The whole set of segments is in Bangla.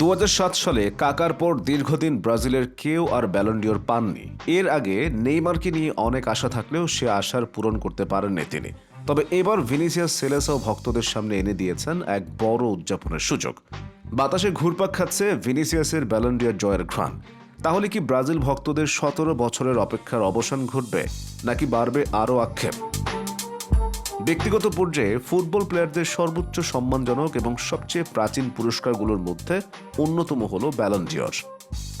দু হাজার সাত সালে কাকার পর দীর্ঘদিন ব্রাজিলের কেউ আর ব্যালন্ডিওর পাননি। এর আগে নেইমারকে নিয়ে অনেক আশা থাকলেও সে আশার পূরণ করতে পারেননি তিনি। তবে এবার ভিনিসিয়াস সেলেসাও ভক্তদের সামনে এনে দিয়েছেন এক বড় উদযাপনের সুযোগ। বাতাসে ঘুরপাক খাচ্ছে ভিনিসিয়াসের ব্যালন্ডিয়ার জয়ের ঘ্রাণ। তাহলে কি ব্রাজিল ভক্তদের সতেরো বছরের অপেক্ষার অবসান ঘটবে, নাকি বাড়বে আরও আক্ষেপ? ব্যক্তিগত পর্যায়ে ফুটবল প্লেয়ারদের সর্বোচ্চ সম্মানজনক এবং সবচেয়ে প্রাচীন পুরস্কারগুলোর মধ্যে অন্যতম হল ব্যালন্ডিয়র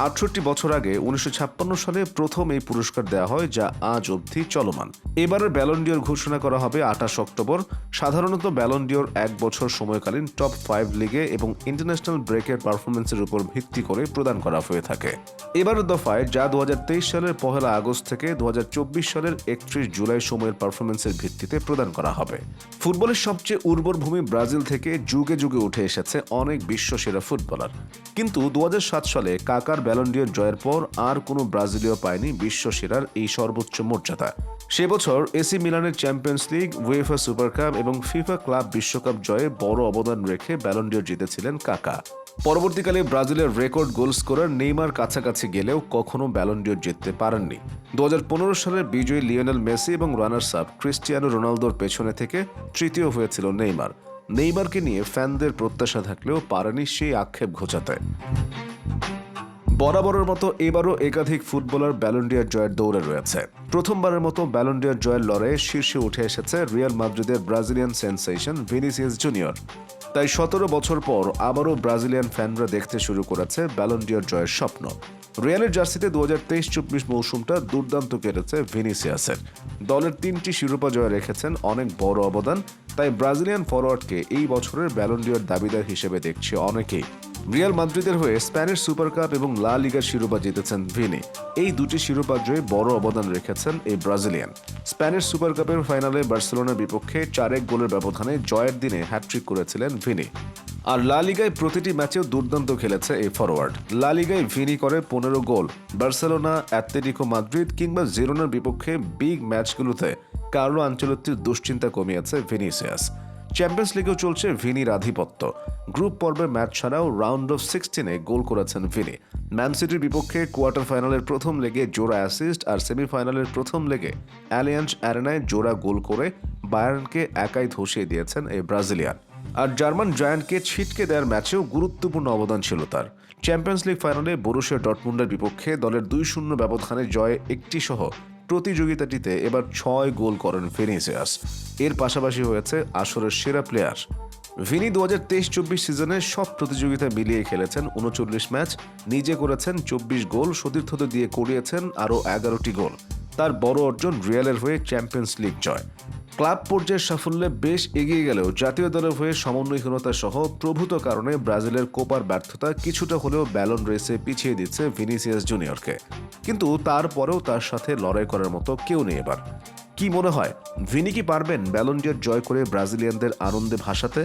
আটষট্টি বছর আগে উনিশশো ছাপ্পান্ন সালে প্রথম এই পুরস্কার দেওয়া হয়, যা আজ অবধি চলমান। এবারের ব্যালন্ডিয়র ঘোষণা করা হবে আঠাশ অক্টোবর। সাধারণত ব্যালন্ডিয়র এক বছর সময়কালীন টপ ফাইভ লিগে এবং ইন্টারন্যাশনাল ব্রেকের পারফরমেন্সের উপর ভিত্তি করে প্রদান করা হয়ে থাকে। এবারের দফায়, যা দু হাজার তেইশ সালের পহেলা আগস্ট থেকে দু হাজার চব্বিশ সালের একত্রিশ জুলাই সময়ের পারফরমেন্সের ভিত্তিতে প্রদান করা হবে। ফুটবলের সবচেয়ে উর্বর ভূমি ব্রাজিল থেকে যুগে যুগে উঠে এসেছে অনেক বিশ্বসেরা ফুটবলার। কিন্তু দু হাজার সাত সালে কাকার ব্যালন্ডিয়র জয়ের পর আর কোনো ব্রাজিলীয় পায়নি বিশ্বসেরার এই সর্বোচ্চ মর্যাদা। সে বছর এসি মিলানের Champions League UEFA Super Cup এবং ফিফা ক্লাব বিশ্বকাপ জয়ে বড় অবদান রেখে ব্যালন্ডিয়র জিতেছিলেন কাকা। পরবর্তীকালে ব্রাজিলের রেকর্ড গোল স্কোরার নেইমার কাছাকাছি গেলেও কখনো ব্যালন্ডিয়র জিততে পারেননি। দু হাজার পনেরো সালের বিজয়ী লিওনেল মেসি এবং রানার্স আপ ক্রিস্টিয়ানো রোনালদোর পেছনে থেকে তৃতীয় হয়েছিল নেইমার। নেইমারকে নিয়ে ফ্যানদের প্রত্যাশা থাকলেও পারেনি সেই আক্ষেপ ঘোচাতে। বরাবরের মতো এবারও একাধিক ফুটবলার ব্যালন্ডিয়ার জয়ের দৌড়ে রয়েছে। প্রথমবারের মতো ব্যালন্ডিয়ার জয়ের লড়াইয়ে শীর্ষে উঠে এসেছে রিয়াল মাদ্রিদের ব্রাজিলিয়ান সেন্সেশন ভিনিসিয়াস জুনিয়র তাই সতেরো বছর পর আবারও ব্রাজিলিয়ান ফ্যানরা দেখতে শুরু করেছে ব্যালন্ডিয়ার জয়ের স্বপ্ন। রিয়ালের জার্সিতে দু হাজার তেইশ চব্বিশ মৌসুমটা দুর্দান্ত কেটেছে ভিনিসিয়াসের দলের তিনটি শিরোপা জয় রেখেছেন অনেক বড় অবদান, তাই ব্রাজিলিয়ান ফরওয়ার্ডকে এই বছরের ব্যালন্ডিয়ার দাবিদার হিসেবে দেখছে অনেকেই। রিয়াল মাদ্রিদের হয়ে স্প্যানিশ সুপার কাপ এবং লা লিগার শিরোপা জিতেছেন ভিনি। এই দুটি শিরোপা জয়ে বড় অবদান রেখেছেন এই ব্রাজিলিয়ান। স্প্যানিশ সুপার কাপের ফাইনালে বার্সেলোনার বিপক্ষে চারেক গোলের ব্যবধানে জয়ের দিনে হ্যাট্রিক করেছিলেন ভিনি। আর লা লিগায় প্রতিটি ম্যাচেও দুর্দান্ত খেলেছে এই ফরওয়ার্ড লা লিগায় ভিনি করে পনেরো গোল, বার্সেলোনা অ্যাথলেটিকো মাদ্রিদ কিংবা জিরোনার বিপক্ষে বিগ ম্যাচগুলোতে কার্লো আঞ্চলত্তির দুশ্চিন্তা কমিয়েছে ভিনিসিয়াস। চ্যাম্পিয়ন্স লিগেও চলছে ভিনির আধিপত্য। গ্রুপ পর্বে ম্যাচ ছাড়াও রাউন্ড অফ সিক্সটিনে গোল করেছেন ভিনি। ম্যান সিটির বিপক্ষে কোয়ার্টার ফাইনালের প্রথম লেগে জোড়া অ্যাসিস্ট আর সেমিফাইনালের প্রথম লেগে অ্যালিয়ান্স অ্যারেনায় জোড়া গোল করে বায়ার্নকে একাই ধসিয়ে দিয়েছেন এই ব্রাজিলিয়ান। আর জার্মান জায়ান্টকে ছিটকে দেওয়ার ম্যাচেও গুরুত্বপূর্ণ অবদান ছিল তার। চ্যাম্পিয়ন্স লিগ ফাইনালে বরুশিয়া ডটমুন্ডের বিপক্ষে দলের দুই শূন্য ব্যবধানে জয়ে একটি সহ প্রতিযোগিতাটিতে এবার ছয় গোল করেন ভিনিসিয়াস। এর পাশাপাশি হয়েছে আসরের সেরা প্লেয়ার। ভিনি দু হাজার তেইশ চব্বিশ সিজনে সব প্রতিযোগিতা মিলিয়ে খেলেছেন উনচল্লিশ ম্যাচ, নিজে করেছেন চব্বিশ গোল, সতীর্থদের দিয়ে করিয়েছেন আরও এগারোটি গোল। তার বড় অর্জন রিয়ালের হয়ে চ্যাম্পিয়ন্স লিগ জয়। ক্লাব পর্যায়ের সাফল্যে বেশ এগিয়ে গেলেও জাতীয় দলের হয়ে সমন্বয়হীনতা সহ প্রভূত কারণে ব্রাজিলের কোপার ব্যর্থতা কিছুটা হলেও ব্যালন রেসে পিছিয়ে দিচ্ছে ভিনিসিয়াস জুনিয়রকে। কিন্তু তারপরেও তার সাথে লড়াই করার মতো কেউ নেই এবার। কি মনে হয়, ভিনি কি পারবেন ব্যালন্ডিয়ার জয় করে ব্রাজিলিয়ানদের আনন্দে ভাসাতে?